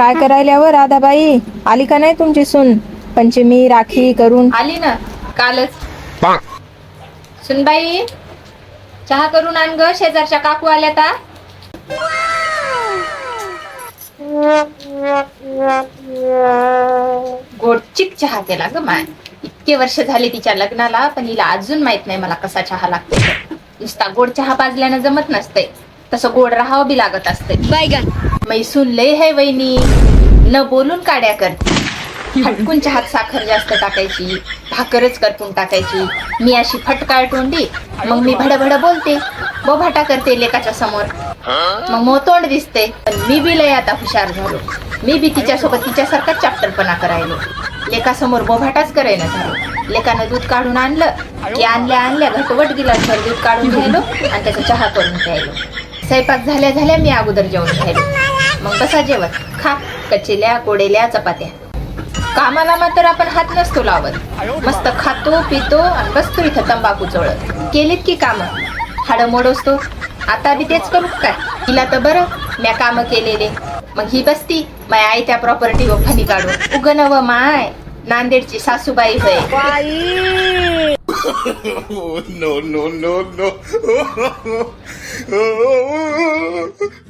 काय करायल्यावर राधाबाई? आली का नाही तुमची सून? पंचमी राखी करून? आली ना कालच. सुनबाई चहा करून आण ग शेजारच्या काकू आल्या ता गोडचिक चहा केला ग माय इतके वर्ष झाले तिच्या लग्नाला पण हिला अजून माहीत नाही मला कसा चहा लागतो. नुसता गोड चहा पाजल्यानं जमत नसते तसं गोड राहावं बी लागत असते मैसून लय है वहिनी. न बोलून काड्या करते. फटकून चहात साखर जास्त टाकायची भाकरच करपून टाकायची. मी अशी फटकाळ तोंडी मग मी भडभड बोलते. बोभाटा करते लेकाच्या समोर. मग मग तोंड दिसते. पण मी बी लय आता हुशार झालो. मी बी तिच्यासोबत तिच्यासारखा चॅप्टरपणा करायलो. लेकासमोर बोभाटाच करायला झालो. लेकानं दूध काढून आणलं की आणल्या आणल्या घटवट गिलासभर दूध काढून घ्यायलो आणि त्याचा चहा करून प्यायलो. स्वयंपाक झाल्या झाल्या मी अगोदर जेवण घ्यायलो मग कसा जेवत खा. कचेल्या कोडेल्या चपात्या. कामाला मात्र आपण हात नसतो लावत. मस्त खातो पितो आणि बसतो इथं तंबाखू चोळत. केलीत की काम? हाड मोडोसतो. आता बी तेच करू काय? तिला तर बरं. म्या काम केलेले. मग ही बसती. माय आई त्या प्रॉपर्टी व फणी काढू उग नव माय. नांदेडची सासूबाई होय. no, no, no, no.